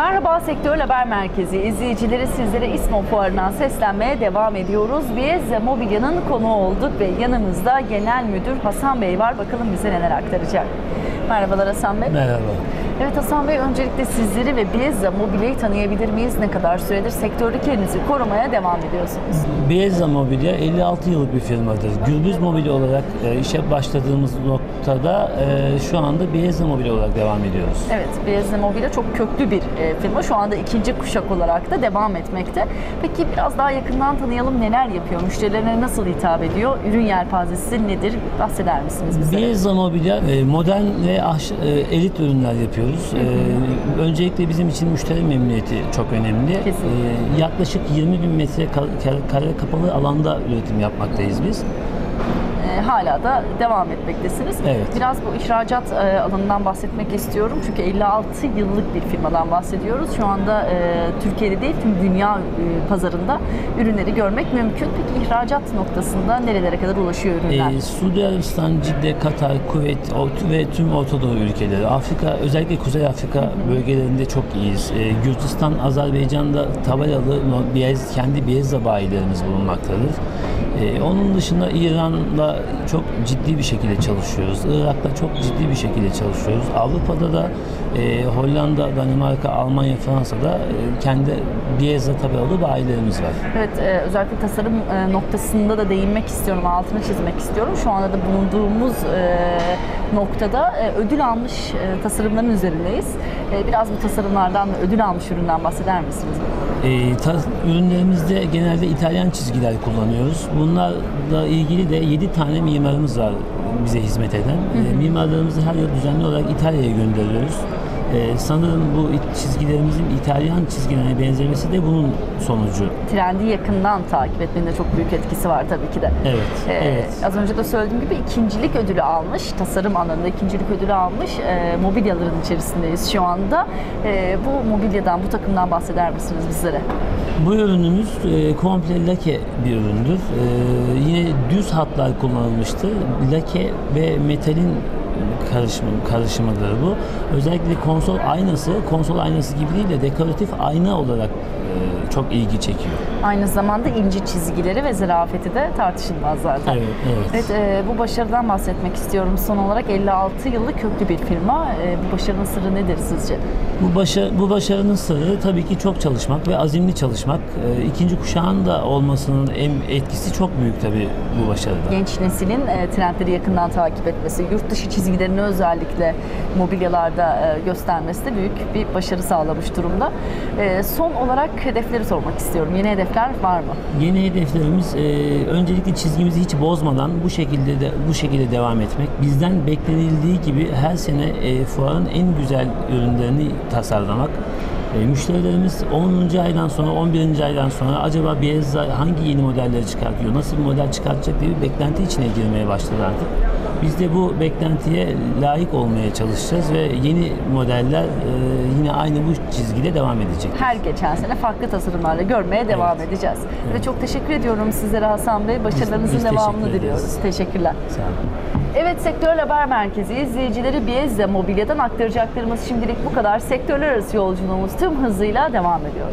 Merhaba Sektör Haber Merkezi izleyicileri sizlere İSMO Fuarı'ndan seslenmeye devam ediyoruz. Biz Mobilya'nın konuğu olduk ve yanımızda Genel Müdür Hasan Bey var. Bakalım bize neler aktaracak. Merhabalar Hasan Bey. Merhaba. Evet Hasan Bey öncelikle sizleri ve biz Mobilya'yı tanıyabilir miyiz? Ne kadar süredir sektörde kendinizi korumaya devam ediyorsunuz? Beyza Mobilya 56 yıllık bir firmadır. Gürbüz Mobilya olarak e, işe başladığımız noktada e, şu anda Beyza Mobilya olarak devam ediyoruz. Evet, Beyazlı Mobilya çok köklü bir e, firma. Şu anda ikinci kuşak olarak da devam etmekte. Peki biraz daha yakından tanıyalım neler yapıyor? Müşterilerine nasıl hitap ediyor? Ürün yelpazesi nedir? Bahseder misiniz bize? Beyza Mobilya e, modern ve ahş- e, elit ürünler yapıyoruz. E, öncelikle bizim için müşteri memnuniyeti çok önemli. Kesinlikle. E, yaklaşık 20 bin metre ka- kare, kare kapalı alanda üretim yapmaktayız biz. E, hala da devam etmektesiniz. Evet. Biraz bu ihracat e, alanından bahsetmek istiyorum. Çünkü 56 yıllık bir firmadan bahsediyoruz. Şu anda e, Türkiye'de değil tüm dünya e, pazarında ürünleri görmek mümkün. Peki ihracat noktasında nerelere kadar ulaşıyor ürünler? Ee, Suudi Arabistan, Cidde, Katar, Kuveyt ve tüm Orta Doğu ülkeleri, Afrika, özellikle Kuzey Afrika bölgelerinde çok iyiyiz. Ee, Gürcistan, Azerbaycan'da tabelalı beyaz, kendi beyaz bayilerimiz bulunmaktadır. Ee, onun dışında İran'la çok ciddi bir şekilde çalışıyoruz. Irak'la çok ciddi bir şekilde çalışıyoruz. Avrupa'da da e, Hollanda, Danimarka, Almanya, Fransa'da e, kendi beyaz tabelalı bayilerimiz var. Evet, e, özellikle tasarım e, noktasında da değinmek istiyorum, altını çizmek istiyorum. Şu anda da bulunduğumuz e, noktada e, ödül almış e, tasarımların üzerindeyiz. E, biraz bu tasarımlardan ödül almış üründen bahseder misiniz? E, ta- ürünlerimizde genelde İtalyan çizgiler kullanıyoruz. Bunlarla ilgili de 7 tane mimarımız var bize hizmet eden. E, mimarlarımızı her yıl düzenli olarak İtalya'ya gönderiyoruz. E, sanırım bu çizgilerimizin İtalyan çizgilerine benzemesi de bunun sonucu. Trendi yakından takip etmenin de çok büyük etkisi var tabii ki de. Evet, Ee, evet. Az önce de söylediğim gibi ikincilik ödülü almış, tasarım alanında ikincilik ödülü almış e, mobilyaların içerisindeyiz şu anda. E, bu mobilyadan, bu takımdan bahseder misiniz bizlere? Bu ürünümüz e, komple lake bir üründür. E, yine düz hatlar kullanılmıştır. Lake ve metalin karışımı, karışımıdır bu. Özellikle konsol aynası, konsol aynası gibi değil de dekoratif ayna olarak e, çok ilgi çekiyor. Aynı zamanda ince çizgileri ve zarafeti de tartışılmaz zaten. Evet, evet. Evet, e, bu başarıdan bahsetmek istiyorum. Son olarak 56 yıllık köklü bir firma. E, bu başarının sırrı nedir sizce? Bu, başa, bu başarının sırrı tabii ki çok çalışmak ve azimli çalışmak. E, ikinci kuşağın da olmasının en etkisi çok büyük tabii bu başarıda. Genç neslin e, trendleri yakından takip etmesi, yurt dışı çizgilerini özellikle mobilyalarda e, göstermesi de büyük bir başarı sağlamış durumda. E, son olarak hedefleri sormak istiyorum. Yeni hedefler var mı? Yeni hedeflerimiz e, öncelikle çizgimizi hiç bozmadan bu şekilde de bu şekilde devam etmek. Bizden beklenildiği gibi her sene fuarın en güzel ürünlerini tasarlamak. E, müşterilerimiz 10. aydan sonra 11. aydan sonra acaba Beyazza hangi yeni modelleri çıkartıyor, nasıl bir model çıkartacak diye bir beklenti içine girmeye başladı artık. Biz de bu beklentiye layık olmaya çalışacağız ve yeni modeller e, yine aynı bu çizgide devam edecek. Her geçen sene farklı tasarımlarla görmeye devam Evet. edeceğiz. Ve çok teşekkür ediyorum sizlere Hasan Bey. Başarılarınızın biz teşekkür devamını ederiz. diliyoruz. Teşekkürler. Sağ olun. Evet Sektör Haber Merkezi izleyicileri Biyezze Mobilya'dan aktaracaklarımız şimdilik bu kadar. Sektörler arası yolculuğumuz tüm hızıyla devam ediyor.